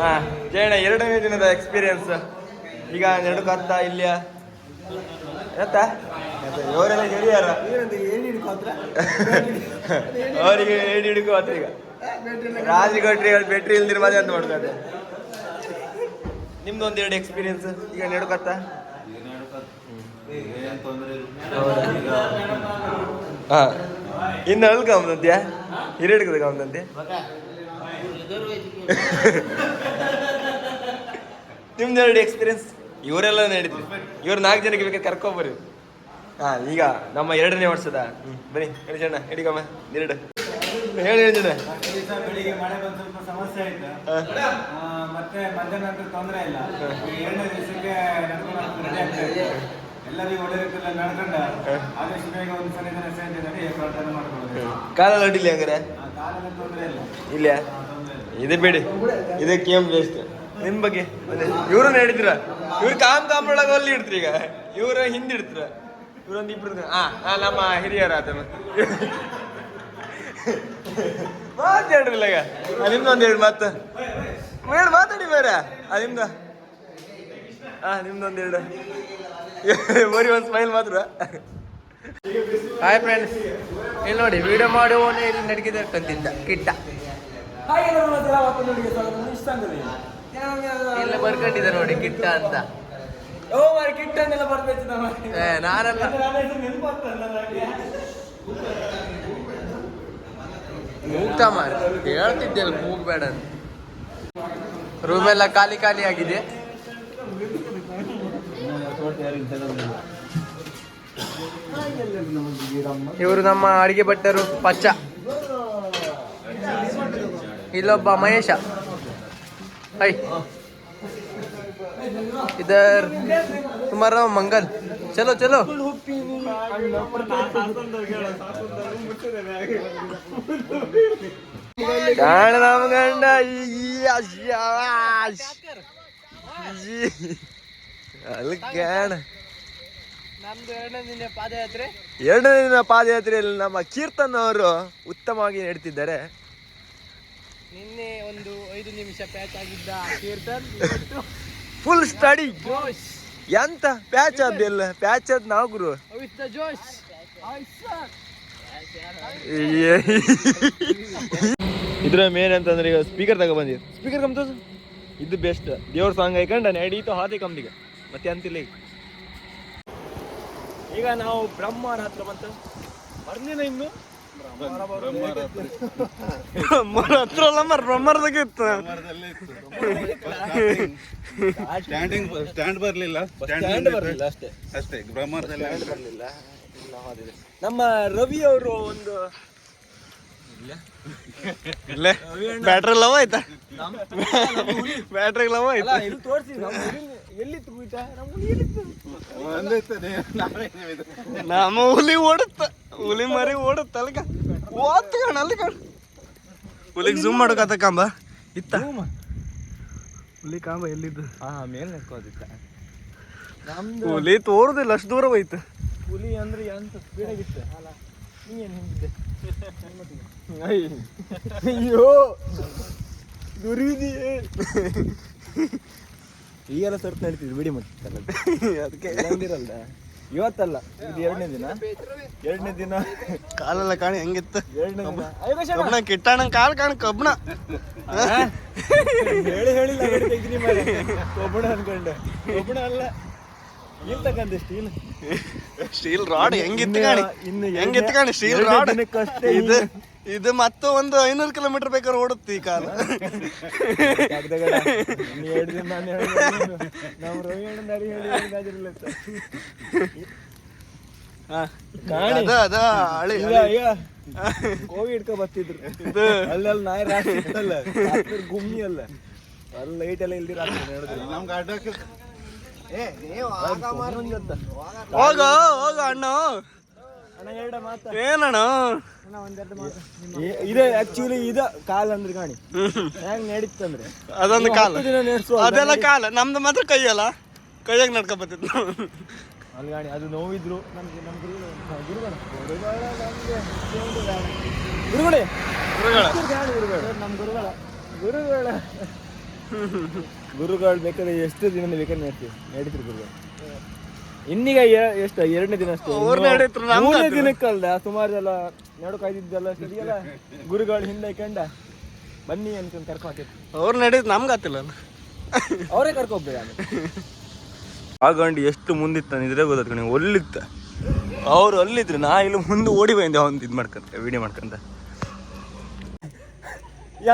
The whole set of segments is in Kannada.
ಹಾ, ಜಯಣ್ಣ, ಎರಡನೇ ದಿನದ ಎಕ್ಸ್ಪೀರಿಯನ್ಸ್ ಈಗ ನಡುಕತ್ತ ಇಲ್ಲಿಯ ಎತ್ತ? ಇವರೆಲ್ಲ ಹಿರಿಯರ? ಅವರಿಗೆ ಏಡಿ ಹಿಡ್ಕೋ ಆತ ಈಗ? ರಾಜಘಟ್ರಿ ಬೆಟ್ರಿ ಇಲ್ದಿರ ಮಜಾ ಅಂತ ಮಾಡ್ತಾರೆ ನಿಮ್ದು ಒಂದ್ ಎರಡು ಎಕ್ಸ್ಪೀರಿಯನ್ಸ್ ಈಗ ನಡುಕತ್ತ ಹಾಂ. ಇನ್ನು ಅವನಂತ್ಯಾ ಹಿರಿಯಡ್ಕದ ಅವನಂತೆ ನಿಮ್ದು ಎರಡು ಎಕ್ಸ್ಪೀರಿಯನ್ಸ್ ಇವರೆಲ್ಲ ನಡೀತು ಇವ್ರು ನಾಲ್ಕು ಜನಕ್ಕೆ ಬೇಕಾದ್ರೆ ಕರ್ಕೊಂಬರಿ ಹಾ ಈಗ ನಮ್ಮ ಎರಡನೇ ವರ್ಷದ. ಹ್ಮ್ ಬನ್ನಿ ಹೇಳಿ ಜನ ಹಿಡಿಕಮ್ಮ ಎರಡು ಹೇಳಿ ಹೇಳಿ ಜನ ಈ ಬೆಳಿಗ್ಗೆ ಮಳೆ ಬಂದು ಸ್ವಲ್ಪ ಸಮಸ್ಯೆ ಆಯ್ತು. ಆ, ಮತ್ತೆ ಮಧ್ಯಾಹ್ನ ನಂತರ ತೊಂದರೆ ಇಲ್ಲ. ಈ ಎರಡನೇ ದಿವಸಕ್ಕೆ ನಡ್ಕೊಂಡು ರೆಡಿ ಆಗ್ತಾ ಇದೆ ಎಲ್ಲರಿಗೂ ಒಳ್ಳೆ ರೀತಿಯಲ್ಲಿ ನಡ್ಕೊಂಡ. ಆದಷ್ಟು ಬೇಗ ಒಂದು ಸಲ ಜನ ಸೇರಿ ನಡಿ ಪ್ರಾರ್ಥನೆ ಮಾಡ್ಕೊಳ್ಳೋದು. ಕಾಲಲ್ಲಿ ಅಡ್ಡಿಲ್ಲ ಹಂಗಾರೆ? ಆ ಕಾಲದಲ್ಲಿ ತೊಂದರೆ ಇಲ್ಲ. ಇಲ್ಲ ಇದೇ ಬೇಡಿ. ಇದೇ ಕೇಮ್ ವೇಸ್ಟ್ ನಿಮ್ ಬಗ್ಗೆ. ಇವ್ರು ಹಿಡಿದ್ರ ಇವ್ರು ಕಾಮ್ ಕಾಮ್ರೊಳಗೆ ಅಲ್ಲಿ ಇಡ್ತೀರಿ ಈಗ. ಇವ್ರ ಹಿಂದೆ ಇಡ್ತೀರ. ಇವ್ರೊಂದು ಇಬ್ರು ಹಾ ಹಾ ನಮ್ಮ ಹಿರಿಯರ ಆತನ. ಮಾತಾಡ್ರಿಲ್ಲ ಈಗ. ನಿಮ್ದೊಂದು ಹೇಳಿ ಮಾತು. ಹೇಳಿ ಮಾತಾಡಿ ಬೇರೆ. ಆ ನಿಮ್ದು. ಹಾ ನಿಮ್ದೊಂದು ಎರಡು ಬರೀ ಒಂದು ಸ್ಮೈಲ್ ಮಾತ್ರ. ಹಾಯ್ ಫ್ರೆಂಡ್ಸ್ ಇಲ್ಲಿ ನೋಡಿ ವಿಡಿಯೋ ಮಾಡುವವನೇ ಇಲ್ಲಿ ನಡಗಿದ ಕಂತಿದ್ದ ಕಿಟ್ಟ. ಇಲ್ಲ ಬರ್ಕೊಂಡಿದ್ದೆ ನೋಡಿ ಕಿಟ್ಟ ಅಂತ. ಓ ಮಾರಿ ಕಿಟ್ ಅಂತೆಲ್ಲ ಬರ್ಬೇಕು ನಮ್ಮ ನಾನಲ್ಲ. ಮೂಗ್ತಾ ಮಾರ ಹೇಳ್ತಿದ್ದೆಲ್ಲ ಮೂಗ್ಬೇಡ ಅಂತ. ರೂಮ್ ಎಲ್ಲ ಖಾಲಿ ಖಾಲಿ ಆಗಿದೆ. ಇವರು ನಮ್ಮ ಅಡಿಗೆ ಭಟ್ಟರು ಪಚ್ಚ. ಇಲ್ಲೊಬ್ಬ ಮಹೇಶ. ಐ. ಇದರ್ ಸುಮಾರು ಮಂಗಲ್. ಚಲೋ ಚಲೋ. ಕಾಣ ನಮ್ಮ ಗಂಡ ಅಲ್ಲಿ ಕಾಣ. ಎರಡನೇ ದಿನ ಪಾದಯಾತ್ರೆಯಲ್ಲಿ ನಮ್ಮ ಕೀರ್ತನ್ ಅವರು ಉತ್ತಮವಾಗಿ ನಡೀತಿದ್ದಾರೆ. ನಿನ್ನೆ ಒಂದು ಐದು ನಿಮಿಷ ಪ್ಯಾಚ್ ಆಗಿದ್ದ ಕೀರ್ತನ್. ಇವತ್ತು ಫುಲ್ ಸ್ಟಡಿ ಜೋಶ್. ಎಂತ ಪ್ಯಾಚ್ ಅದೆಲ್ಲ ಪ್ಯಾಚ್ ಅದ್ ನಾವು ಗುರು. ವಿತ್ ದ ಜೋಶ್ ಇದ್ರ ಮೇನ್ ಅಂತಂದ್ರೆ ಈಗ ಸ್ಪೀಕರ್ ತಗೊಬಂದಿ ಸ್ಪೀಕರ್ ಕಮ್ತ ಇದು ಬೆಸ್ಟ್ ದೇವ್ರ ಸಾಂಗ್ ಹಾಕೊಂಡ ನಡೀತು ಹಾದಿ ಕಮ್ದಿಗ ಮತ್ತೆ ಅಂತಿಲ್ಲ ಈಗ. ಈಗ ನಾವು ಬ್ರಹ್ಮರ ಹತ್ರ ಬಂತ. ಬರ್ಲಿಲ್ಲ ಇನ್ನು. ಹತ್ರ ಅಲ್ಲ ಮರ ಬ್ರಹ್ಮರದಾಗ ಇತ್ತು. ಸ್ಟ್ಯಾಂಡಿಂಗ್ ಸ್ಟ್ಯಾಂಡ್ ಬರಲಿಲ್ಲ. ಸ್ಟ್ಯಾಂಡ್ ಬರ್ಲಿಲ್ಲ ಅಷ್ಟೇ. ಅಷ್ಟೇ ಬ್ರಹ್ಮರ್ದಲ್ಲಿ ಬರಲಿಲ್ಲ. ನಮ್ಮ ರವಿ ಅವರು ಒಂದು ಇಲ್ಲೇ? ಬ್ಯಾಟ್ರಿ ಲವ್ ಆಯ್ತಾ? ಬ್ಯಾಟ್ರಿ ಲವ್ ಆಯ್ತಾ? ಇಲ್ಲಿ ತೋರಿಸಿ ಎಲ್ಲಿತ್ತು ಬೀಟ ನಮ್ಮ ಹುಲಿ ಓಡುತ್ತ. ಹುಲಿ ಮರಿ ಓಡುತ್ತ ಅಲ್ಕ ಓತ್ ಕಣ ಅಲ್ಲಿ ಕಣ. ಹುಲಿಗೆ ಜೂಮ್ ಮಾಡೋಕತ್ತ ಕಾಂಬ? ಇತ್ತ. ಹುಲಿ ಕಾಂಬ ಎಲ್ಲಿದ್ದು? ಹಾ ಮೇಲ್ ನಡ್ಕೋದಿತ್ತ ಹುಲಿ ತೋರುದಿಲ್ಲ ಅಷ್ಟು ದೂರ ಹೋಯ್ತು. ಹುಲಿ ಅಂದ್ರೆ ಎಂತ ಸ್ಪೀಡ್ ಆಗಿತ್ತು ನೀ ಏನ್ ಹಿಂದಿದ್ದೆ ಅಯ್ಯೋ. ದುರಿದಿಯೇ ಈಗೆಲ್ಲ ಸರ್ತ್ ನಡೀತಿದ್ರು ಬಿಡಿ ಮತ್ತೆ. ಅದಕ್ಕೆ. ಬಂದಿರಲ್ಲ ಇವತ್ತಲ್ಲ ಇದು ಎರಡನೇ ದಿನ. ಎರಡನೇ ದಿನ. ಕಾಲೆಲ್ಲ ಕಾಣಿ ಹೆಂಗಿತ್ತು? ಎರಡನೇ ದಿನ. ಕಬ್ಬಣ ಕಿಟ್ಟಾಣ ಕಾಲ್ ಕಾಣ ಕಬ್ಬಣ ಹೇಳಿ ಹೇಳಿಲ್ಲ ಕಬ್ಬಣ ಅನ್ಕೊಂಡೆ. ಕಬ್ಬಣ ಅಲ್ಲ. ಸ್ಟೀಲ್? ಸ್ಟೀಲ್ ರಾಡ್ ಹೆಂಗಿತ್ಕಾಣಿ ಇನ್ನು ಹೆಂಗ್ ಹೆಂಗಿತ್ತು ಕಾಣಿ ಸ್ಟೀಲ್ ರಾಡ್? ಇದು ಇದು ಮತ್ತೆ ಒಂದು ಐನೂರು ಕಿಲೋಮೀಟರ್ ಬೇಕಾದ್ರೆ ಓಡುತ್ತೆ ಈ ಕಾಲ. ಅದ ಅದ ಹಳಿ ಕೋವಿ ಹಿಡ್ಕೊ ಬರ್ತಿದ್ರು. ಇದು ಅಲ್ಲಲ್ಲಿ ನಾಯಿ ರಾತ್ರಿ ಗುಮ್ಮಿ ಅಲ್ಲ. ಅಲ್ಲಿ ಲೈಟ್ ಎಲ್ಲ ಇಲ್ದಿರ ಹೇಳಿದ್ರು ನಮ್ಗೆ ಅಡ್ಡಕ್ಕೆ ಹೋಗ ಹೋಗ ಅಣ್ಣ. ಅಣ್ಣ ಎರಡ ಮಾತ. ಏನಣ್ಣ? ಇದೆ ಆಕ್ಚುಲಿ ಇದ ಕಾಲ್ ಅಂದ್ರೆ ಕಾಣಿ. ಹೆಂಗ್ ನಡೀತಂದ್ರೆ ಅದೊಂದು ಕಾಲ. ಅದೆಲ್ಲ ಕಾಲ. ನಮ್ದು ಮಾತ್ರ ಕೈಯಲ್ಲ ಕೈಯಾಗ ನಡ್ಕೊಬತ್ತಿತ್ತು ಅಲ್ಲಿ ಕಾಣಿ ಅದು ನೋವಿದ್ರು. ನಮ್ಗೆ ಗುರುಗಳು ಗುರುಗಳ. ಗುರುಗಳ. ನಮ್ಗೆ ಗುರುಗಳ. ಗುರುಗಳ. ಗುರುಗಳ ಬೇಕಾದ್ರೆ ಎಷ್ಟು ದಿನ ಬೇಕಾದ್ರೆ ನಡ್ತೀವಿ ನಡೀತೀರಿ? ಗುರುಗಳು. ಇನ್ನೀಗ ಎಷ್ಟು? ಎರಡನೇ ದಿನ ಅಷ್ಟೇ. ಮೂರನೇ ದಿನಕ್ಕಲ್ದ ಸುಮಾರು ಎಲ್ಲ ನಡು ಕಾಯ್ದಿದ್ದೆಲ್ಲ ಇದೆಯಲ್ಲ ಗುರುಗಳು ಹಿಂದೆ ಕಂಡ. ಬನ್ನಿ ಅನ್ಕೊಂಡು ಕರ್ಕೊ ಹಾಕಿತ್ತು ಅವ್ರು ನಡೀತು ನಮ್ಗೆ ಗೊತ್ತಿಲ್ಲ ಅವರೇ ಕರ್ಕೊಬ್ಬೇಡ ಆ ಗಂಡು ಎಷ್ಟು ಮುಂದಿತ್ತ ಇದ್ರೆ ಗೊತ್ತಾಯ್ತು ನೀವು ಒಲ್ಲಿತ್ತ. ಅವ್ರು ಅಲ್ಲಿದ್ರು ನಾ ಇಲ್ಲಿ ಮುಂದೆ ಓಡಿ ಬಂದೆ ಅವ್ನು ಇದು ಮಾಡ್ಕೊಂತ ವಿಡಿಯೋ ಮಾಡ್ಕೊಂತ.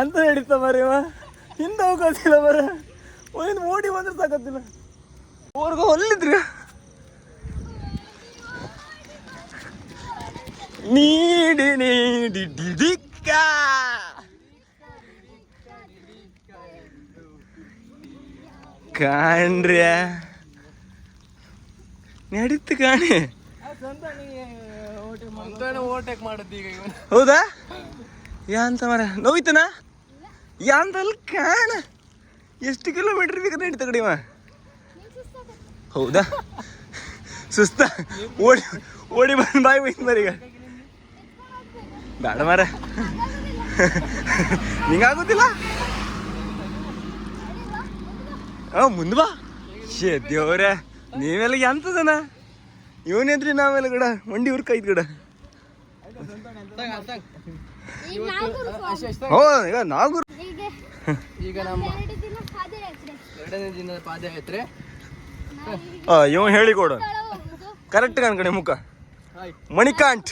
ಎಂತ ನಡೀತಾ ಮರೇವ ಹಿಂದೆ ಹೋಗೋದಿಲ್ಲ ಮರ. ಒಂದು ಓಡಿ ಬಂದ್ರೆ ಸಾಕತ್ತಿಲ್ಲ. ಅವ್ರಿಗೆ ಒಲ್ಲಿದ್ರು ನೀಡಿ ನೀಡಿ ಡಿಡಿಕ್ಕ. ಕಾಣ್ರ್ಯ? ನಡೀತು ಕಾಣಿ. ಓಟೆಕ್ ಮಾಡುದು ಈಗ ಹೌದಾ? ಯಾಂತ ಮರ ನೋಯ್ತನ ಯಾಂತಲ್ಲಿ ಕಾಣ. ಎಷ್ಟು ಕಿಲೋಮೀಟರ್ ಬೇಕಾದ್ರೆ ನಡೀತ ಕಡಿಮ ಹೌದಾ? ಸುಸ್ತ. ಓಡಿ ಓಡಿ ಬಂದು ಬಾಯಿ ಹೋಯ್ತು ಮರೀಗ ಬೇಡ ಮರ. ನಿಂಗಾಗೋದಿಲ್ಲ? ಹಾ ಮುಂದೆ ಬಾ. ಶೇ ದೇವ್ರೆ ನೀವೆಲ್ಲ ಎಂತದನ ಇವನೇದ್ರಿ ನಾವೆಲ್ಲ ಗಡ ಮಂಡಿ ಹುರ್ಕ ಐತ್ ಗಡ. ಹೋ ಈಗ ನಾವು ಈಗ ನಮ್ಮ ಎರಡನೇ ದಿನದ ಪಾದಯಾತ್ರೆ. ಇವ ಹೇಳಿಕೊಡು ಕರೆಕ್ಟ್ ಕಣ್ಕಣೆ ಮುಖ. ಮಣಿಕಾಂಟ್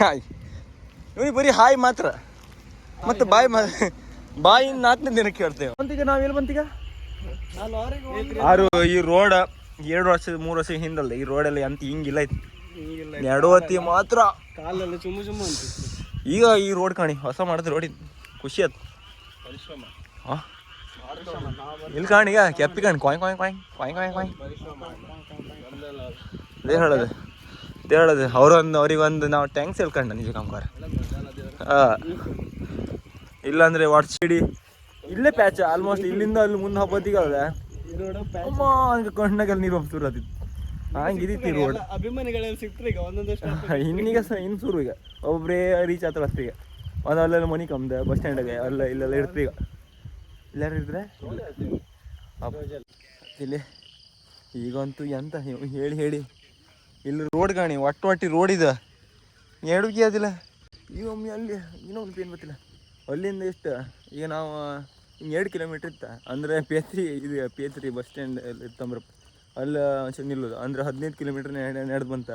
ಹಾಯ್ ಇವ್ ಇವನಿಗೆ ಬರೀ ಹಾಯ್ ಮಾತ್ರ. ಮತ್ತೆ ಬಾಯಿ ಬಾಯಿ ನಾಲ್ಕನೇ ದಿನಕ್ಕೆ ಕೇಳ್ತೇವೆ ಬಂತೀಗ ನಾವು ಎಲ್ಲಿ ಬಂತೀಗ? ಆರು ಈ ರೋಡ್ ಎರಡು ವರ್ಷ ಮೂರು ವರ್ಷ ಹಿಂದಲ್ಲ ಈ ರೋಡೆಲ್ಲ ಅಂತ ಹಿಂಗಿಲ್ಲ ಐತಿ. ಎರಡು ಹೊತ್ತಿ ಮಾತ್ರ. ಕಾಲೆಲ್ಲ ಚುಮ್ಮು ಚುಮ್ಮು ಅಂತ ಈಗ ಈ ರೋಡ್ ಕಾಣಿ ಹೊಸ ಮಾಡಿದ್ರೆ ರೋಡ್ ಖುಷಿ ಆಯ್ತು ಹಾ ಇಲ್ಲಿ ಈಗ ಕೆಪ್ಪಿ ಕಾಣಿ. ಕೊಯ್ ಕೊಯ್ ಕೊಯ್ ಕೊಯ್ ಕೊಯ್ ಕಾಯ್ ಅದೇ ಹೇಳೋದು. ಅದೇ ಹೇಳೋದು. ಅವ್ರೊಂದು ಅವ್ರಿಗೊಂದು ನಾವು ಟ್ಯಾಂಕ್ಸ್ ಹೇಳ್ಕೊಂಡ ನಿಜ ಕಾಮ್ಕಾರ ಹಾಂ ಇಲ್ಲಾಂದರೆ ಇಡಿ. ಇಲ್ಲೇ ಪ್ಯಾಚ್ ಆಲ್ಮೋಸ್ಟ್ ಇಲ್ಲಿಂದ ಅಲ್ಲಿ ಮುಂದೆ ಹಬ್ಬತ್ತಿಗೆ ಅದ ಕಣ್ಣಾಗಲ್ಲಿ ನೀರು ಹೋಗ್ತಿರು ಅದಿತ್ತು ಹಂಗಿದಿತ್ತು ರೋಡ್ ಅಭಿಮಾನಿಗಳೆಲ್ಲ ಸಿಕ್ತ್ರೆ ಈಗ ಒಂದೊಂದಷ್ಟು ಇನ್ನೀಗ ಸ ಇನ್ನು ಸುರು ಈಗ. ಒಬ್ಬರೇ ರೀಚ್ ಆತರ ಈಗ ಒಂದು ಅಲ್ಲೆಲ್ಲ ಮನೆ ಕಮ್ದೆ, ಬಸ್ ಸ್ಟ್ಯಾಂಡಾಗೆ ಅಲ್ಲ. ಇಲ್ಲೆಲ್ಲ ಇರ್ತೀವಿ ಈಗ ಇಲ್ಲಾರು ಇದ್ರೆ ಇಲ್ಲಿ ಈಗಂತೂ ಎಂತ ಹೇಳಿ ಹೇಳಿ. ಇಲ್ಲಿ ರೋಡ್ ಕಾಣಿ ಒಟ್ಟು ಒಟ್ಟಿ ರೋಡ್ ಇದೆ. ಎಡುಗೆ ಅದಿಲ್ಲ. ಈಗ ಒಮ್ಮೆ ಅಲ್ಲಿ, ಇನ್ನೊಂದು ಏನು ಗೊತ್ತಿಲ್ಲ ಅಲ್ಲಿಂದ ಎಷ್ಟು, ಈಗ ನಾವು ಎರಡು ಕಿಲೋಮೀಟ್ರ್ ಇತ್ತ. ಅಂದರೆ ಪೇತ್ರಿ ಇದು ಪೇತ್ರಿ ಬಸ್ ಸ್ಟ್ಯಾಂಡ್ ಇತ್ತಂದ್ರೆ ಅಲ್ಲಿ ಒಂಚೂರು ನಿಲ್ಲೋದು. ಅಂದರೆ ಹದಿನೈದು ಕಿಲೋಮೀಟ್ರ್ ನಡೆದು ಬಂತ.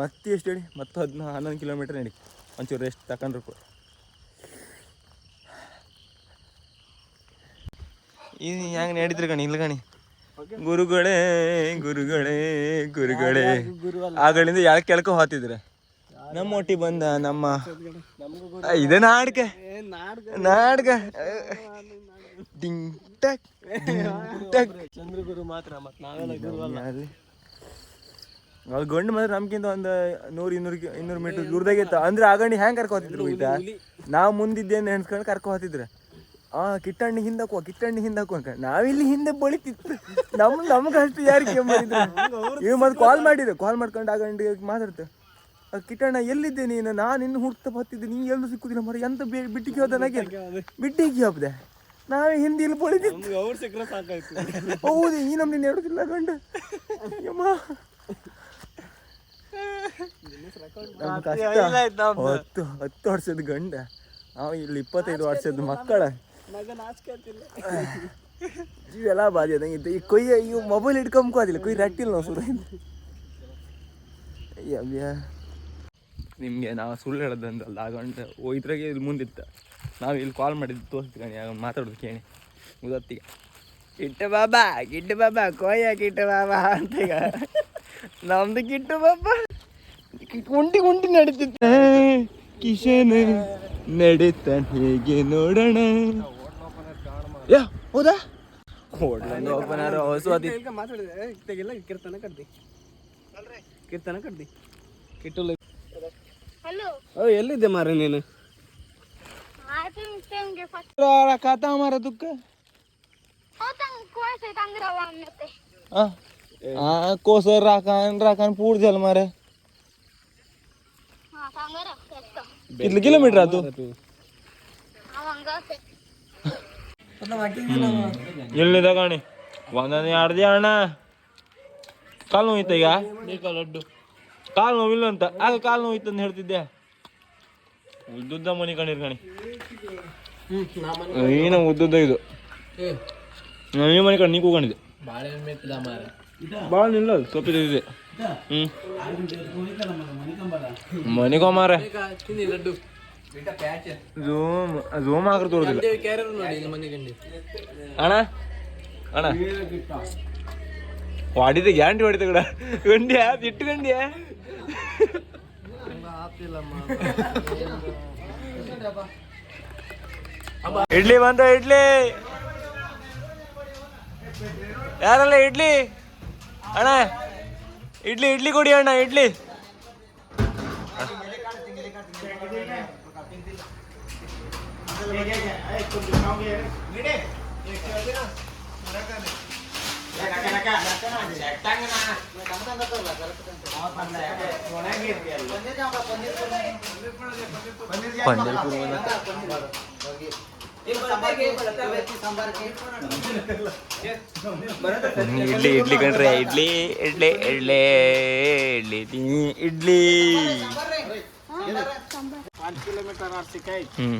ಮತ್ತೆ ಎಷ್ಟು ಹೇಳಿ? ಮತ್ತೆ ಹದಿನ, ಹನ್ನೊಂದು ಕಿಲೋಮೀಟ್ರ್ ನಡಿ. ಒಂಚೂರು ರೆಸ್ಟ್ ತಗೊಂಡ್ರು ಇದು ಹೆಂಗೆ ನಡೀತ್ರಿ ಗಣಿ ಇಲ್ಲ ಗಣಿ ಗುರುಗಳೇ ಗುರುಗಳೇ ಗುರುಗಳೇ. ಆಗಳಿಂದ ಯಾಕೆ ಕೆಳಕ ಹೋತಿದ್ರೆ? ನಮ್ಮ ಒಟ್ಟಿ ಬಂದ ನಮ್ಮ ಇದೇ ನಾಡ್ಕ. ನಾಡ್ಕ. ಡಿಂಗ್ ಟಕ್ ಟಕ್. ಚಂದ್ರಗುರು ಮಾತ್ರ ಮತ್ತೆ ನಾವೆಲ್ಲ ಗುರು ಅವ್ಳು ಗಂಡು ಮಾತ್ರ ನಮ್ಗಿಂತ ಒಂದು ನೂರು ಇನ್ನೂರು ಇನ್ನೂರು ಮೀಟರ್ ದೂರದಾಗ ಇತ್ತು. ಅಂದ್ರೆ ಆಗಣಿ ಹೆಂಗ್ ಕರ್ಕೊ ಹೋತಿದ್ರು ನಾವ್ ನಾವು ಮುಂದಿದ್ದೇನು ನೆನ್ಸ್ಕೊಂಡು ಕರ್ಕೊ ಹೋತಿದ್ರು ಆ ಕಿಟ್ಟಣ್ಣಿ ಹಿಂದಕ್ಕೋ ಕಿಟ್ಟಣ್ಣಿ ಹಿಂದಕ್ಕೋ ಅಂತ. ನಾವಿಲ್ಲಿ ಹಿಂದೆ ಬಳಿತಿತ್ತು ನಮ್ ನಮ್ಗೆ ಅಷ್ಟು ಯಾರಿಗೆ ಇವ್ ಮತ್ತೆ ಕಾಲ್ ಮಾಡಿದ್ರು. ಕಾಲ್ ಮಾಡ್ಕೊಂಡು ಆಗ ಮಾತಾಡ್ತೆ. ಆ ಕಿಟ್ಟಣ್ಣ ಎಲ್ಲಿದ್ದೆ ನೀನು? ನಾನು ಇನ್ನು ಹುಡ್ತಾ ಬರ್ತಿದ್ದೆ. ನೀ ಎಲ್ಲೂ ಸಿಕ್ಕುದಿಲ್ಲ ಮರ ಎಂತ ಬಿಟ್ಟಿಗೆ ಹೋದ ನಗೆ? ಬಿಟ್ಟಿಗೆ ಹಬ್ಬದೆ ನಾವೇ ಹಿಂದೆ ಇಲ್ಲಿ ಬಳಿದಿತ್ತು ಹೌದು ಈ ನಮ್ನಿ ನೆಡುದಿಲ್ಲ ಗಂಡ. ಯಮ್ಮ. ಹತ್ತು ಹತ್ತು ವರ್ಷದ ಗಂಡ. ನಾವು ಇಲ್ಲಿ ಇಪ್ಪತ್ತೈದು ವರ್ಷದ ಮಕ್ಕಳ. ಇವೆಲ್ಲ ಬಾಧಿ ಅದಂಗಿತ್ತು ಈ ಕೊಯ್ಯ ಇವು ಮೊಬೈಲ್ ಇಟ್ಕೊಂಬೋದಿಲ್ಲ ಕೊಯ್ ರಟ್ಟಿಲ್ಲ ನಾವು ಸುರ ಅಯ್ಯ ನಿಮಗೆ ನಾವು ಸುಳ್ಳು ಹೇಳೋದಂತಲ್ಲ ಆ ಗಂಡ ಇದ್ರಾಗೆ ಇಲ್ಲಿ ಮುಂದಿತ್ತು. ನಾವು ಇಲ್ಲಿ ಕಾಲ್ ಮಾಡಿದ್ದು ತೋರಿಸ್ತೀವಿ ಆಗ ಮಾತಾಡೋದು ಕೇಳಿ. ಮುದತ್ತಿಗೆ ಕಿಟ್ಟು ಬಾಬಾ ಕಿಟ್ಟು ಬಾಬಾ ಕೋಯ ಕಿಟ್ಟು ಬಾಬಾ ಅಂತ ಈಗ. ನಮ್ದು ಕಿಟ್ಟು ಬಾಬಾ. ಕುಂಟಿ ಕುಂಟಿ ನಡೀತಿತ್ತ. ಕಿಶನ್ ನಡೀತಾನೆ ಹೇಗೆ ನೋಡೋಣ? ಯಾ. ಹೌದಾ? ಹೋಟ್ಲಂದು ಓಪನರ್ ಹೊಸ ಈಗ ಮಾತಾಡಿದೆ. ತೆಗಿಲ್ಲ ಕೀರ್ತನ ಕಡ್ದಿ ಕೀರ್ತನ ಕಡ್ದಿ ಕಿಟ್ಟುಲ್ಲ ಹಲೋ. ಓ ಎಲ್ಲಿದ್ದೆ ಮಾರ ನೀನು? ಆಯ್ತು ನಿಮ್ಗೆ ಫಸ್ಟ್ ಖಾತಾ ಮಾರ ದುಕ್ಕ. ಕೋಸರ್ ರಾಕಾನ್ ರಾಕಾನ್ ಪೂರ್ ಜಲ್ ಮಾರೆ ಕಿತ್ಲ ಕಿಲೋಮೀಟರ್ ಅದು ಅವಂಗ ಎಲ್ಲಿದೆ ಕಾಣಿ ಒಂದನೇ ಆಡ್ದೆ ಅಣ್ಣ ಕಾಲು ನೋಯ್ತ ಈಗ? ಕಾಲು ನೋವಿಲ್ಲ ಅಂತ. ಆಗ ಕಾಲು ನೋಯ್ತು ಅಂತ ಹೇಳ್ತಿದ್ದೆ. ಉದ್ದುದ್ದ ಮನಿ ಕಣಿರ್ ಕಣಿ ಮನೆ ಏನೋ ಉದ್ದುದ್ದ ಇದು. ಈ ಮನೆ ಕಡೆ ನೀ ಕೂಕೊಂಡಿದ್ದೆ ಮಾರ. ಭಾಳ ನಿಲ್ಲ ಸೊಪ್ಪಿದೆ ಹ್ಮ್. ಮನಿಗೊಮಾರ ಬೇಕಾ ತಿನ್ನಿ ಲಡ್ಡು ಝೂಮ್ ಝೂಮ್ ಹಾಕ್ರೆ ತೋರುದಿಲ್ಲ ಗಂಡೆ ಕ್ಯಾರರ್ ನೋಡಿ ಇಲ್ಲಿ ಮನೆ ಗಂಡೆ ಅಣ್ಣ ಅಣ್ಣ ಹೊಡಿದೆ ಗ್ಯಾರಂಟಿ ಹೊಡಿತ ಕಡ ಗಂಡ್ಯ ಬಿಟ್ಟು ಗಂಡ್ಯ ಇಡ್ಲಿ ಬಂದ ಇಡ್ಲಿ ಯಾರಲ್ಲ ಇಡ್ಲಿ ಅಣ್ಣ ಇಡ್ಲಿ ಇಡ್ಲಿ ಕೊಡಿ ಅಣ್ಣ ಇಡ್ಲಿ ಇಡ್ಲಿ ಇಡ್ಲಿ ಕಣ್ರಿ ಇಡ್ಲಿ ಇಡ್ಲಿ ಇಡ್ಲಿ ಇಡ್ಲಿ ತಿ- ಇಡ್ಲಿ ಹ್ಮ್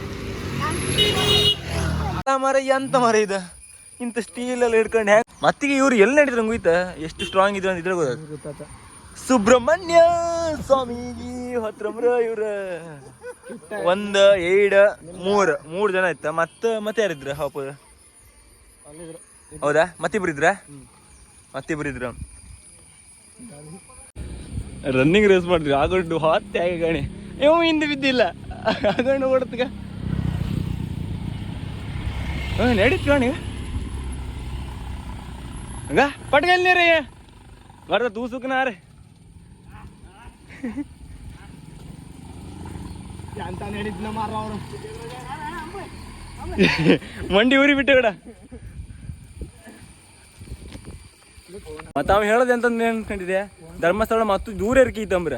ಎಂತ ಮರ ಇದು? ಇಂತ ಸ್ಟೀಲ್ ಎಲ್ಲ ಹಿಡ್ಕೊಂಡು ಹ್ಯಾಂಗ ಮತ್ತಿಗೆ ಇವ್ರು ಎಲ್ಲಿ ನಡೀತಾರೆ ಮುಗಿತ ಎಷ್ಟು ಸ್ಟ್ರಾಂಗ್ ಇದ್ರು ಅಂತ ಇದ್ರೆ ಸುಬ್ರಹ್ಮಣ್ಯ ಸ್ವಾಮೀಜಿ ಹೊತ್ರಮ್ರ ಇವ್ರ. ಒಂದ್ ಏಡ್ ಮೂರ್. ಮೂರ್ ಜನ ಇತ್ತ. ಮತ್ತ, ಮತ್ತೆ ಯಾರಿದ್ರ ಹಾಪ ಹೌದಾ? ಮತ್ತಿಬ್ರು ಇದ್ರ? ಮತ್ತಿಬ್ರು ಇದ್ರ. ರನ್ನಿಂಗ್ ರೇಸ್ ಮಾಡಿದ್ರಿ ಆಗೊಂಡು ಹಾತ್ಯಾಗ ಗಣಿ ಇವ್ ಹಿಂದೆ ಬಿದ್ದಿಲ್ಲ. ಆಗೊಂಡು ಓಡತ್ಗ ನಡೀತು ಕಣಿ ಹಂಗ? ಪಟ್ಕಲ್ ನೀರಿ? ಬರ್ದ ಅಂತ ನಡೀತಿನ ಮಾರ ಅವರು? ಮಂಡಿ ಊರಿ ಬಿಟ್ಟು ಕಡ ಮತ್ತ ಅವ ಹೇಳದೆ ಅಂತ ಅನ್ಕೊಂಡಿದ್ದೆ ಧರ್ಮಸ್ಥಳ ಮತ್ತು ದೂರ ಇರ್ಕಿ ಇತ್ತಂಬ್ರ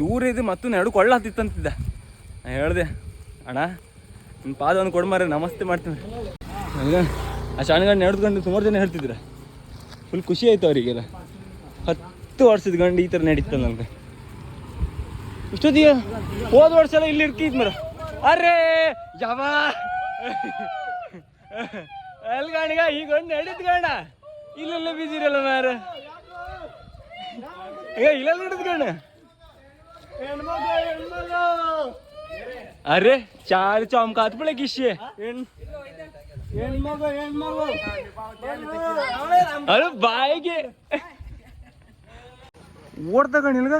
ದೂರ ಇದು ಮತ್ತು ನಡು ಕೊಳ್ಳ ಹತ್ತಿತ್ತಂತಿದ್ದ. ನಾ ಹೇಳ್ದೆ ಅಣ್ಣ ನಿನ್ನ ಒಂದು ಕೊಡ್ಮಾರೆ ನಮಸ್ತೆ ಮಾಡ್ತೀನಿ. ಹಂಗ? ಆ ಶಾಣಗಂಡು ನಡೆದುಕೊಂಡು ಸುಮಾರು ಜನ ಹೇಳ್ತಿದ್ರೆ. ಫುಲ್ ಖುಷಿ ಆಯ್ತು ಅವರಿಗೆಲ್ಲ. ಹತ್ತು ವರ್ಷದ ಗಂಡು ಈ ಥರ ನಡೀತಲ್ಲ ನನಗೆ. ಇಷ್ಟೊತ್ತಿಗೆ ಹೋದ ವರ್ಷ ಎಲ್ಲ ಇಲ್ಲಿ ಇರ್ತಿದ್ ಮರ ಅರೇ ಯಾವ ಎಲ್ಲಿ ಗಾಣಿಗ ಈ ಗಂಡು ನಡೀತು ಗಂಡ. ಇಲ್ಲೆಲ್ಲ ಬಿದ್ದಿರಲ್ಲ ಮಾರ ಏ ಇಲ್ಲೆಲ್ಲ ನಡೀತು ಗಂಡ. ಅರೆ ಚಾರ್ ಚಾಮ್ ಬಿಳೆ ಕಿಶೆ. ಹೆಣ್ಮಗು ಹೆಣ್ಮಗು ಅರೆ ಬಾಯಿಗೆ. ಓಡ್ತ ಕಣಿಲ್ಗ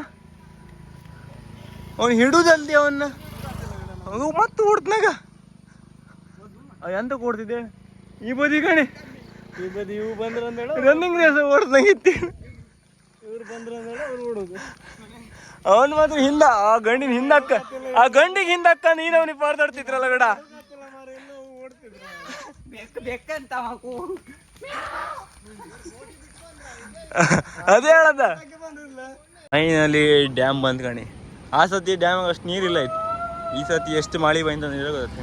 ಅವ್ನು ಹಿಡು ಜಲ್ದಿ ಅವನ್ನ ಅದು ಮತ್ತೆ ಓಡ್ತನಾಗ? ಎಂತ ಓಡ್ತಿದ್ದೆ ಈ ಬದಿ ಕಣಿ. ಈ ಬದಿ ಇವು ಬಂದ್ರ ರನ್ನಿಂಗ್ ರೇಸ್ ಓಡ್ತನಾಗಿತ್ತಿ ಇವ್ರು ಬಂದ್ರ ಅವ್ರು ಓಡೋದು. ಅವನ್ ಮಾತ್ರ ಹಿಂದ ಆ ಗಂಡಿನ ಹಿಂದಕ್ಕ. ಆ ಗಂಡಿಗೆ ಹಿಂದಕ್ಕ ನೀನು ಅವನಿಗೆ ಪಾರ್ದಾಡ್ತಿದ್ರಲ್ಲ ಗಡ. ಅದೇ ಹೇಳದ? ಫೈನಲಿ ಡ್ಯಾಮ್ ಬಂದ್ ಕಣಿ. ಆ ಸತಿ ಡ್ಯಾಮ್ ಅಷ್ಟು ನೀರಿಲ್ಲ ಇತ್ತು. ಈ ಸತಿ ಎಷ್ಟು ಮಳೆ ಬಂತ ಗೊತ್ತೆ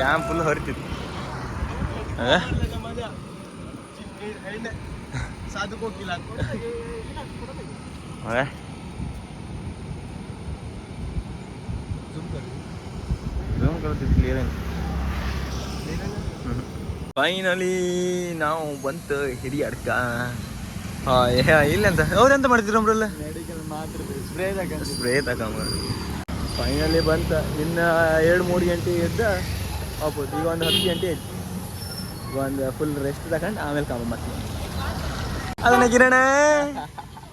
ಡ್ಯಾಮ್ ಫುಲ್ ಹರಿತಿತ್ತು. ಅದ? ಸಾಧು ಕ್ಲಿಯರ್ ಫೈನಲಿ ನಾವು ಬಂತ ಹಿರಿಯಡ್ಕ ಇಲ್ಲ ಅಂತ. ಅವ್ರೆಂತ ಮಾಡ್ತಿದ್ರು ಅಂಬ್ರಲ್ಲ ಸ್ಪ್ರೇ ಸ್ಪ್ರೇ ತಗೊಂಬ ಫೈನಲಿ ಬಂತ. ಇನ್ನ ಎರಡು ಮೂರು ಗಂಟೆ ಇದ್ದ ಹೋಗ್ಬೋದು ಈಗ ಒಂದು ಹತ್ತು ಗಂಟೆ ಐತಿ ಈಗ ಒಂದು ಫುಲ್ ರೆಸ್ಟ್ ತಗೊಂಡು ಆಮೇಲೆ ಕಾಮ ಮತ್ತೆ. ಅದನ್ನ ಕಿರಣ.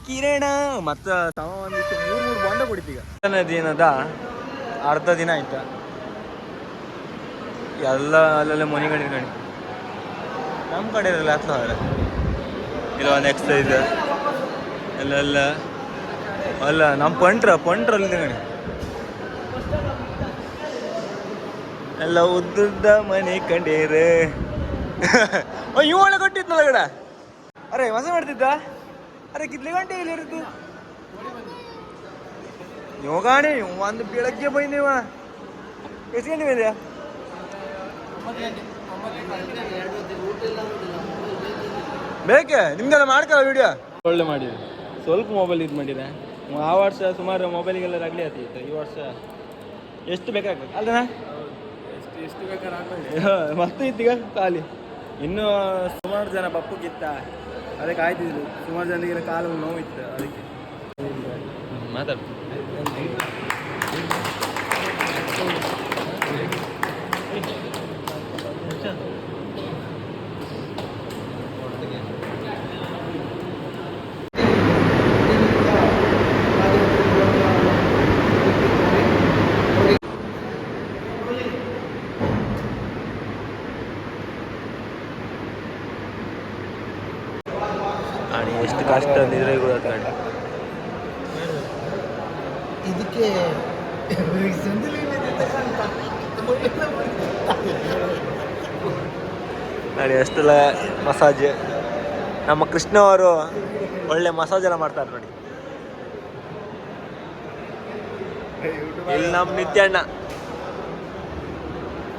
ಕಿರಣ. ಮತ್ತ ತವ ಒಂದಿಷ್ಟು ಮೂರು ಮೂರು ಬಾಂಡ ಕುಡಿತೀಗ ಏನದ ಅರ್ಧ ದಿನ ಆಯ್ತ? ಎಲ್ಲ ಅಲ್ಲೆಲ್ಲ ಮನೆಗಳು ಕಣಿ. ನಮ್ಮ ಕಡೆ ಇರಲ್ಲ ಹತ್ತು ಸಾವಿರ ಇಲ್ಲ ಒಂದು ಎಕ್ಸೈಸ್ ಅಲ್ಲೆಲ್ಲ ಅಲ್ಲ ನಮ್ಮ ಪಂಟ್ರ ಪಂಟ್ರಲ್ಲಿ ಕಣಿ. ಎಲ್ಲ ಉದ್ದುದ್ದ ಮನೆ ಕಂಡೇರೆ ಓ ಇವ್ ಒಳ್ಳೆ ಕೊಟ್ಟಿದ್ನಲ್ಲ ಗಡ ಅರೆ ಮಸ ಮಾಡ್ತಿದ್ದ? ಅರೆ ಕಿತ್ಲೆ ಗಂಟೆ ಇಲ್ಲಿ ಇರುತ್ತೆ ಯೋಗಾಣಿ ಒಂದು ಬೆಳಗ್ಗೆ ಬಂದಿವ. ಎಷ್ಟು ಗಂಟೆ ಬಂದ್ಯಾ ಬೇಕೆ? ನಿಮ್ದೆಲ್ಲ ಮಾಡ್ಕಲ್ಲ ವಿಡಿಯೋ ಒಳ್ಳೆ ಮಾಡಿದೆ ಸ್ವಲ್ಪ ಮೊಬೈಲ್ ಇದು ಮಾಡಿದೆ. ಆ ವರ್ಷ ಸುಮಾರು ಮೊಬೈಲಿಗೆಲ್ಲ ರಗಡಿ ಆಗ್ತಿತ್ತು. ಈ ವರ್ಷ ಎಷ್ಟು ಬೇಕಾಗ್ತದೆ? ಅಲ್ಲನಾ ಎಷ್ಟು ಬೇಕಾದ್ರೆ ಮತ್ತೆ ಇತ್ತೀಗ ಖಾಲಿ. ಇನ್ನು ಸುಮಾರು ಜನ ಬಪ್ಪುಗಿತ್ತ ಅದಕ್ಕೆ ಆಯ್ತಿದ್ರು. ಸುಮಾರು ಜನರಿಗೆ ಕಾಲು ನೋವಿತ್ತು ಅದಕ್ಕೆ. ಮಾತಾಡು. ಮಸಾಜ್. ನಮ್ಮ ಕೃಷ್ಣ ಅವರು ಒಳ್ಳೆ ಮಸಾಜ್ ಎಲ್ಲ ಮಾಡ್ತಾರೆ ನೋಡಿ. ಇಲ್ಲಿ ನಮ್ಮ ನಿತ್ಯಣ್ಣ.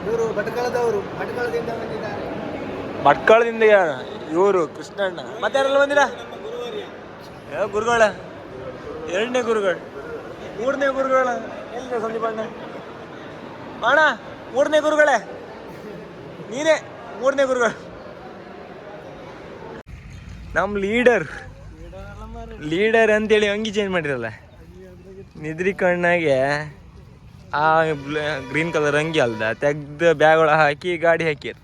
ಇವರು ಭಟ್ಕಳದವರು. ಭಟ್ಕಳದಿಂದ ಬಂದಿದ್ದಾರೆ. ಭಟ್ಕಳದಿಂದ ಇವರು ಕೃಷ್ಣಣ್ಣ. ಮತ್ತೆ ಯಾರೆಲ್ಲ ಬಂದಿರ? ಗುರುಗಳ. ಎರಡನೇ ಗುರುಗಳು. ಮೂರನೇ ಗುರುಗಳ. ಎಲ್ಲಿದೆ ಸಂದೀಪ ಅಣ್ಣ. ಅಣ್ಣ ಮೂರನೇ ಗುರುಗಳೇ. ನೀನೇ ಮೂರನೇ ಗುರುಗಳು. ನಮ್ಮ ಲೀಡರ್. ಲೀಡರ್ ಅಂತೇಳಿ ಅಂಗಿ ಚೇಂಜ್ ಮಾಡಿರಲ್ಲ ನಿದ್ರಿ ಕಣ್ಣಾಗೆ ಆ ಗ್ರೀನ್ ಕಲರ್ ಅಂಗಿ ಅಲ್ದ ತೆಗ್ದು ಬ್ಯಾಗ್ ಒಳಗೆ ಹಾಕಿ ಗಾಡಿ ಹಾಕಿರ್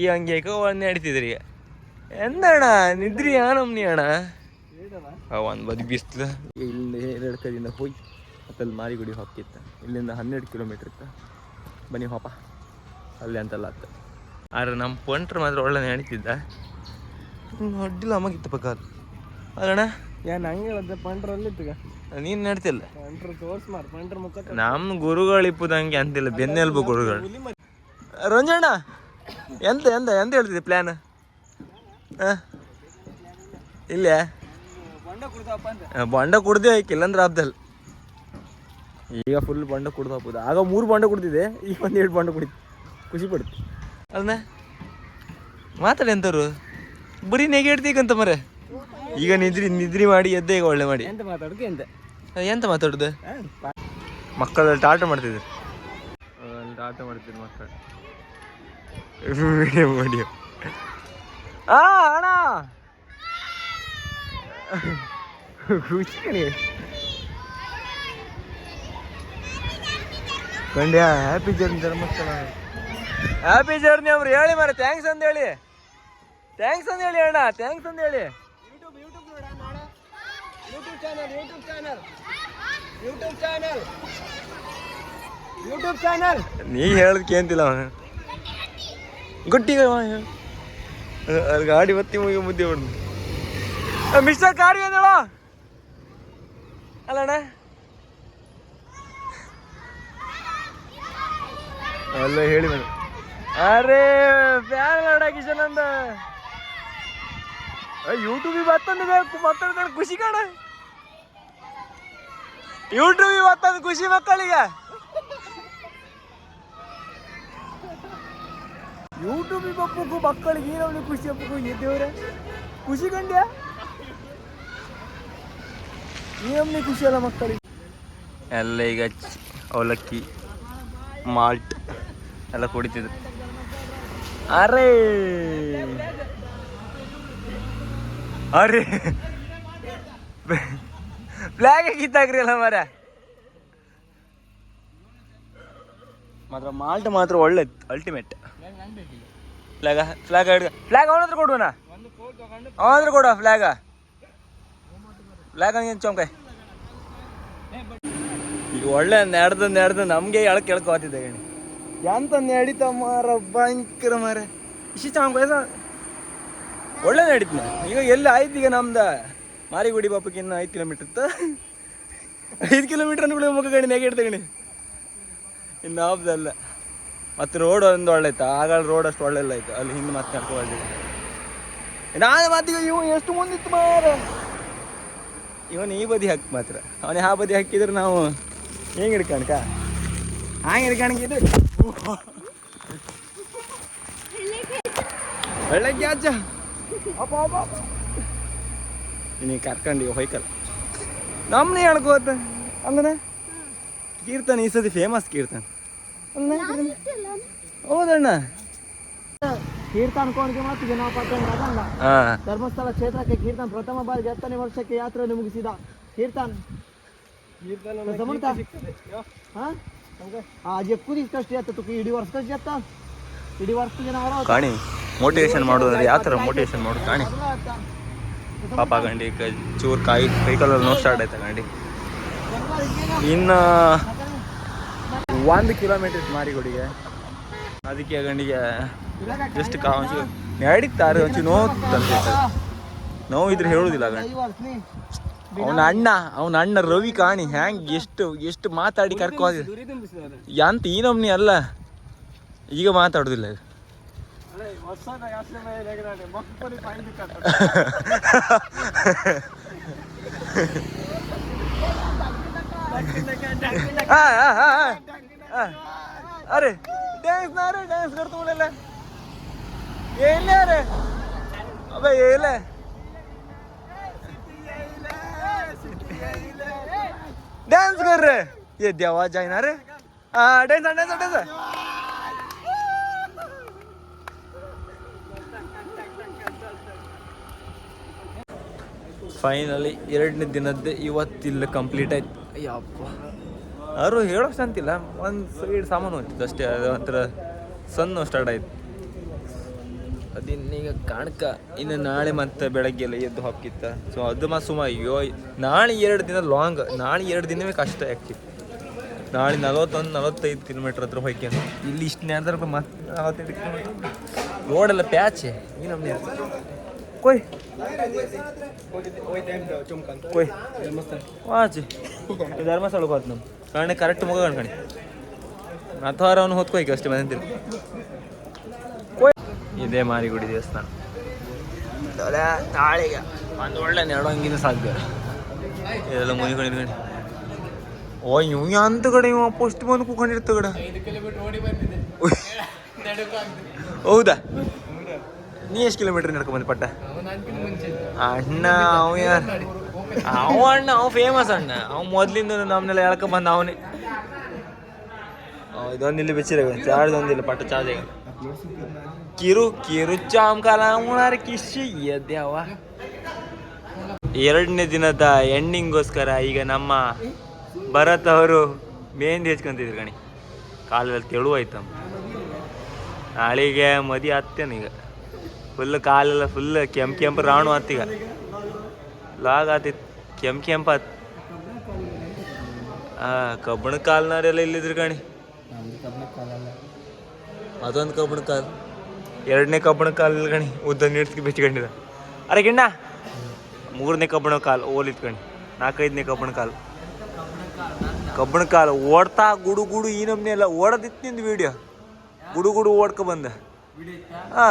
ಈ ಅಂಗಿ ಹಾಕಿ ಒಂದು ನಡೀತಿದ್ರಿ. ಎಂದಣ್ಣ ನಿದ್ರಿ ನಮ್ನಿ ಅಣ್ಣ? ಒಂದು ಬದಿ ಬಿಸ್ಲು ಇಲ್ಲಿಂದ ಎರಡು ಕಡೆಯಿಂದ ಹೋಗಿ ಮತ್ತಲ್ಲಿ ಮಾರಿಗುಡಿ ಹೋಗ್ತಿತ್ತ. ಇಲ್ಲಿಂದ ಹನ್ನೆರಡು ಕಿಲೋಮೀಟ್ರ್ ಇತ್ತ. ಬನ್ನಿ ಹೋಪ. ಅಲ್ಲಿ ಅಂತಲ್ಲ ಆತ. ಆದ್ರೆ ನಮ್ಮ ಪಂಟ್ರ ಮಾತ್ರ ಒಳ್ಳೆ ನಡೀತಿದ್ದ. ಅಡ್ಡಿಲ್ಲ ಅಮ್ಮಾಗಿತ್ತು ಪಕ್ಕ ಅದು ಅಲ್ಲಣ್ಣ? ಏನ್ ಹಂಗೆ ಹೇಳದ್ದೆ? ಪಂಟ್ರಲ್ಲಿ ಇತ್ತುಗ ನೀನು ನಡ್ತಿಲ್ಲ. ಪಂಟ್ರು ತೋರ್ಸ್ ಮಾರ್ ಪಂಟ್ರ ಮುಖ ನಮ್ಮ ಗುರುಗಳು ಇಪ್ಪುದಂಗೆ ಅಂತಿಲ್ಲ ಬೆನ್ನೆಲ್ಬು ಗುರುಗಳು ರಂಜಣ್ಣ ಎಂತ ಎಂತ ಎಂತ ಹೇಳ್ತಿದ್ದೆ ಪ್ಲ್ಯಾನ್ ಇಲ್ಲ? ಬಂಡ ಕುಡ್ದೆ ಇಲ್ಲಂದ್ರ ಅಂದ್ರೆ ಅಬ್ದಲ್. ಈಗ ಫುಲ್ ಬಂಡ ಕುಡ್ದು ಆಗ ಮೂರು ಬಂಡ ಕುಡ್ದಿದೆ ಈಗ ಒಂದು ಎರಡು ಬಂಡ ಕುಡಿತು ಖುಷಿ ಪಡ್ತು. ಅಲ್ಲ ಮಾತಾಡಿ ಎಂತವ್ರು? ಬರೀ ನೆಗೆಡ್ತೀಗಂತ ಮರೆ ಈಗ ನಿದ್ರಿ ನಿದ್ರಿ ಮಾಡಿ ಎದ್ದೆ ಈಗ ಒಳ್ಳೆ ಮಾಡಿ. ಎಂತ ಮಾತಾಡಕ್ಕೆ ಎಂತ? ಆ, ಎಂತ ಮಾತಾಡುದು? ಮಕ್ಕಳಲ್ಲಿ ಟಾಟ ಮಾಡ್ತಿದ್ರು ಆಟ ಟಾಟ ಮಾಡ್ತಿದ್ರು ಮಕ್ಕಳು. Video video. ಆ ಅಣ್ಣ! ಖುಷಿ ಕಣಿ ಕಂಡ್ಯಾ happy journey Dharmasthala happy journey ಅವ್ರು ಹೇಳಿ ಮಾರ ಥ್ಯಾಂಕ್ಸ್ ಅಂತ ಹೇಳಿ. ಥ್ಯಾಂಕ್ಸ್ ಅಂತ ಹೇಳಿ ಅಣ್ಣ ಥ್ಯಾಂಕ್ಸ್ ಅಂತ ಹೇಳಿ. ಯೂಟ್ಯೂಬ್ ಯೂಟ್ಯೂಬ್ ನೋಡ ನಾಳೆ. YouTube channel YouTube channel YouTube channel YouTube channel ನೀ ಹೇಳದ್ ಕೇಂತಿಲ್ಲ ಅವನು. ಗುಟ್ಟಿಗ ಅಲ್ಲಿ ಗಾಡಿ ಬತ್ತಿ ಮುಗಿ ಮುದ್ದೆ ಹೊಡ್ದು ಮಿಸ್ಟರ್ ಕಾರಿ ಅಂದಳ ಅಲ್ಲಣ್ಣ. ಅಲ್ಲ ಹೇಳಿ ಮೇಡಮ್. ಅರೇ ಫ್ಯಾನ್ ಕಿಶನ್ ಕಿಶನಂದ ಯೂಟ್ಯೂಬಿಗೆ ಬತ್ತಂದ ಕಣ ಖುಷಿ ಕಾಣ. ಯೂಟ್ಯೂಬಿಗೆ ಬತ್ತಂದ ಖುಷಿ ಮಕ್ಕಳಿಗೆ. ಯೂಟ್ಯೂಬಿಗೆ ಬಪ್ಪಕ್ಕೂ ಮಕ್ಕಳಿಗೆ ಏನವನು ಖುಷಿ ಹಬ್ಬಕ್ಕೂ ಎದ್ದೇವ್ರೆ ಖುಷಿ ಕಂಡ್ಯ ಏನಮ್ಮನೆ ಖುಷಿ ಅಲ್ಲ ಮಕ್ಕಳಿಗೆ. ಎಲ್ಲ ಈಗ ಅವಲಕ್ಕಿ ಮಾಲ್ಟ್ ಎಲ್ಲ ಕುಡಿತಿದ್ರು. ಅರೇ! ಅರೆ. ಬ್ಲ್ಯಾಗ್ ಕಿತ್ತಾಕ್ರಿ ಅಲ್ಲ ಮರ ಮಾತ್ರ ಮಾಲ್ಟ್ ಮಾತ್ರ ಒಳ್ಳೆ ಅಲ್ಟಿಮೇಟ್ ಫ್ಲಾಗ ಫ್ಲಾಗ್ ಹಿಡ್ಕ ಫ್ಲಾಗ್ ಅವನ ಹತ್ರ ಕೊಡುವನ? ಅವನ ಹತ್ರ ಕೊಡುವ ಫ್ಲಾಗ ಫ್ಲಾಗ್ ಹಂಗೆ ಚೌಕಾಯ್ ಈಗ ಒಳ್ಳೆ ನೆಡ್ದು ನೆಡ್ದು ನಮಗೆ ಎಳಕ್ಕೆ ಎಳ್ಕೋತಿದ್ದೆ ಗಣಿ ಎಂತ ನಡೀತ ಮಾರ ಭಯಂಕರ ಮಾರ ಇಷ್ಟು ಚಾಂಗ್ ಒಳ್ಳೆ ನಡೀತು ಈಗ ಎಲ್ಲಿ ಆಯ್ತು ಈಗ ನಮ್ದು? ಮಾರಿಗುಡಿ ಬಾಪಕ್ಕೆ ಇನ್ನು ಐದು ಕಿಲೋಮೀಟರ್ ಇತ್ತು? ಐದು ಕಿಲೋಮೀಟರ್ ಅನ್ಕೊಳ್ಳಿ ಮುಖ ಗಣಿ ನೆಗೆ ಇಡ್ತಗಣಿ ಇನ್ನು ಆಪ್ದಲ್ಲ ಮತ್ತು ರೋಡ್ ಒಂದು ಒಳ್ಳೆ ಇತ್ತು ಆಗಳ ರೋಡ್ ಅಷ್ಟು ಒಳ್ಳೆ ಇಲ್ಲ ಆಯ್ತು. ಅಲ್ಲಿ ಹಿಂದೆ ಮತ್ತೆ ನಡ್ಕೊಳ್ಳಿ ನಾನು ಮಾತಿಗೆ ಇವು ಎಷ್ಟು ಮುಂದಿತ್ತು ಮಾರ ಇವನು ಈ ಬದಿ ಹಾಕಿ ಮಾತ್ರ. ಅವನೇ ಆ ಬದಿ ಹಾಕಿದ್ರೆ ನಾವು ಹೆಂಗೆ ಹಿಡ್ಕಣಕ ಹಂಗೆ ಹಿಡ್ಕಣಕಿದ್ರೆ ಬೆಳಗ್ಗೆ ಅಜ್ಜ. ನೀ ಕರ್ಕೊಂಡು ಹೊಯ್ಕಲ್ ನಮ್ಮನೆ ಹೇಳ್ಕೋತ ಅಂದ್ರೆ ಕೀರ್ತನ್ ಈ ಸತಿ ಫೇಮಸ್ ಕೀರ್ತನ್ ಹೌದಣ್ಣ ಕೀರ್ತನ್ ಕೋಣಿಗೆ ಮತ್ತು ಜನಪದ ಅದಲ್ಲ ಹಾ ಧರ್ಮಸ್ಥಳ ಕ್ಷೇತ್ರಕ್ಕೆ ಕೀರ್ತನ್ ಪ್ರಥಮ ಬಾರಿಗೆ ಹತ್ತನೇ ವರ್ಷಕ್ಕೆ ಯಾತ್ರೆಯನ್ನು ಮುಗಿಸಿದ ಕೀರ್ತನ್ समजता हा आज एकोणीस कष्ट येतं तू इडी वर्ष कशी येतात इडी वर्ष जनावर ಕಾಣಿ ಮೋಟಿವೇಶನ್ ಮಾಡೋದಂದ್ರೆ ಯಾವ ಥರ ಮೋಟಿವೇಶನ್ ಮಾಡೋದು ಕಾಣಿ? ಪಾಪ ಗಂಡಿ ಕ ಚೂರು ಕಾಯಿ ಕೈ ಕಲರ್ ನೋವು ಸ್ಟಾರ್ಟ್ ಆಯ್ತಾ ಗಂಡಿ? ಇನ್ನು ಒಂದು ಕಿಲೋಮೀಟರ್ ಮಾರಿಗುಡಿಗೆ. ಅದಕ್ಕೆ ಗಂಡಿಗೆ ಜಸ್ಟ್ ಕಾ ಒಂಚೂರು ನಡೀತಾರೆ ಒಂಚೂರು ನೋವು ತಂದಿರ್ತಾರೆ ನೋವು ಇದ್ರೆ ಹೇಳೋದಿಲ್ಲ ಗಂಡಿ. ಅವನ ಅಣ್ಣ ಅವನ ಅಣ್ಣ ರವಿ ಕಾಣಿ ಹ್ಯಾಂಗ್ ಎಷ್ಟು ಎಷ್ಟು ಮಾತಾಡಿ ಕರ್ಕೊ ಎಂತ ಈ ನಮ್ನಿ ಅಲ್ಲ. ಈಗ ಮಾತಾಡೋದಿಲ್ಲ. अरे डान्स ना रे डान्स करतो मुलाला येईल ना रे. अबे येईल. डान्स कर रे. ये देवा जाईना रे. हा डान्स डान्स डान्स ಫೈನಲಿ ಎರಡನೇ ದಿನದ್ದೇ ಇವತ್ತಿಲ್ಲ ಕಂಪ್ಲೀಟ್ ಆಯ್ತು. ಅಯ್ಯಪ್ಪ. ಅವರು ಹೇಳೋಷ್ಟು ಅಂತಿಲ್ಲ ಒಂದು ಸೈಡ್ ಸಾಮಾನು ಹೋಗ್ತಿತ್ತು ಅಷ್ಟೇ. ಅದು ಒಂಥರ ಸಣ್ಣ ಸ್ಟಾರ್ಟ್ ಆಯ್ತು. ಅದಿನ್ನೀಗ ಕಾಣಕ ಇನ್ನು ನಾಳೆ ಮತ್ತೆ ಬೆಳಗ್ಗೆ ಎಲ್ಲ ಎದ್ದು ಹಾಕಿತ್ತ. ಸೊ ಅದು ಮಾ ಸುಮ ಅಯ್ಯೋ ನಾಳೆ ಎರಡು ದಿನ ಲಾಂಗ್ ನಾಳೆ ಎರಡು ದಿನವೇ ಕಷ್ಟ ಆ್ಯಕ್ಚುಲಿ ನಾಳೆ ನಲವತ್ತೊಂದು, ನಲವತ್ತೈದು ಕಿಲೋಮೀಟ್ರ್ ಹತ್ರ ಹೋಯ್ಕೆ ಇಲ್ಲಿ ಇಷ್ಟು ಅಂದ್ರೆ ಮತ್ತೆ ನಲವತ್ತೈದು ಕಿಲೋಮೀಟ್ರ್ ರೋಡೆಲ್ಲ ಪ್ಯಾಚೆ. ಈ ನಮ್ಮ ಕೊಯ್. ಕೊಯ್ ವಾಚಿ ಧರ್ಮಸ್ಥಳಕ್ಕೆ ಹೋದ್ ನಮ್ಮ ಕಣ್ಣೆ ಕರೆಕ್ಟ್ ಮುಗ ಕಣ್ಕಣಿ ಅಥವಾ ಅವನು ಹೊತ್ಕೋಯ್ಕೆ ಅಷ್ಟೇ ಮನೆ ಇದೇ ಮಾರಿಗುಡಿ ದೇವಸ್ಥಾನ ತಾಳಿಗೆ ಒಂದು ಒಳ್ಳೆ ನೆರಳಂಗಿನ ಸಾಧ್ಯ ಇದೆಲ್ಲ ಮುನಿಗಳು ನಿಂತ್ಕೊಂಡು ಓ ಇವ್ ಅಂತ ಕಡೆ ಇವ ಪೋಸ್ಟ್ ಬಂದು ಕೂಕೊಂಡಿರ್ತ ಕಡೆ ಹೌದಾ ನೀ ಎಷ್ಟು ಕಿಲೋಮೀಟರ್ ನಡ್ಕೊಂಡ್ ಬಂದ್ಪಟ್ಟ? ಅಣ್ಣ ಅವ ಯಾರು ಅವ ಅಣ್ಣ ಅವ ಫೇಮಸ್ ಅಣ್ಣ. ಅವ ಮೊದ್ಲಿಂದ ನಮ್ನೆಲ್ಲ ಎಳ್ಕೊಂಡ್ ಬಂದ ಅವನೇ. ಇದೊಂದಿಲ್ಲ ಬೆಚ್ಚಿರ ಚಾರ್ಜ್ ಒಂದಿಲ್ಲ ಪಟ್ಟ ಚಾರ್ಜ್ ಕಿರು ಕಿರು ಚಾಮ್ ಕಾಲ ಉಣಾರ ಕಿಶಿ ಎದ್ಯಾವ ಎರಡನೇ ದಿನದ ಎಂಡಿಂಗ್ಗೋಸ್ಕರ ಈಗ ನಮ್ಮ ಭರತ್ ಅವರು ಮೆಹಂದಿ ಹೆಚ್ಕೊಂತಿದ್ರು ಕಣಿ. ತೆಳು ತೆಳುವಾಯ್ತಮ್ಮ. ನಾಳಿಗೆ ಮದಿ ಹತ್ತೇನ ಈಗ. ಫುಲ್ ಕಾಲೆಲ್ಲ ಫುಲ್ ಕೆಂಪ್ ಕೆಂಪು ರಾಣು ಆತೀಗ ಲಾಗ್ ಆತಿತ್ತು ಕೆಂಪ್ ಕೆಂಪ್ ಆತ್. ಆ ಕಬ್ಬಣ ಕಾಲ್ನವರೆಲ್ಲ ಇಲ್ಲಿದ್ರು ಕಣಿ? ಅದೊಂದು ಕಬ್ಬಣ ಕಾಲ್. ಎರಡನೇ ಕಬ್ಬಣ ಕಾಲ್ ಕಣಿ. ಉದ್ದ ನೀಡ್ಸ್ಕಿ ಬೆಚ್ಕೊಂಡಿದ ಅರೆ ಗಿಣ್ಣ. ಮೂರನೇ ಕಬ್ಬಣ ಕಾಲ್ ಓಲಿತ್ ಕಣಿ. ನಾಲ್ಕೈದನೇ ಕಬ್ಬಣ ಕಾಲ್. ಕಬ್ಬಣ ಕಾಲ್ ಓಡ್ತಾ ಗುಡು ಗುಡು ಈ ನಮ್ನೆ ಎಲ್ಲ ಓಡದಿತ್ತು ನಿಂದು ವಿಡಿಯೋ ಗುಡು ಗುಡು ಓಡ್ಕೊ ಬಂದ. ಹಾ.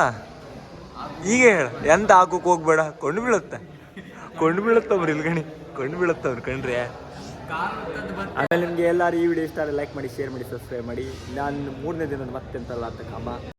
ಈಗ ಹೇಳ, ಎಂತ ಹಾಕೋಕ್ ಹೋಗ್ಬೇಡ, ಕೊಂಡು ಬೀಳುತ್ತೆ. ಕೊಂಡು ಬೀಳುತ್ತವ್ರು ಇಲ್ಗಣಿ, ಕೊಂಡು ಬೀಳುತ್ತವ್ರು ಕಣ್ರಿ. ಆಮೇಲೆ ನಿಮಗೆ ಎಲ್ಲರೂ ಈ ವಿಡಿಯೋ ಇಷ್ಟ ಲೈಕ್ ಮಾಡಿ ಶೇರ್ ಮಾಡಿ ಸಬ್ಸ್ಕ್ರೈಬ್ ಮಾಡಿ. ನಾನು ಮೂರನೇ ದಿನದ ಮತ್ತೆ ಅಂತಲ್ಲ ಅಂತ ಕಾಮ.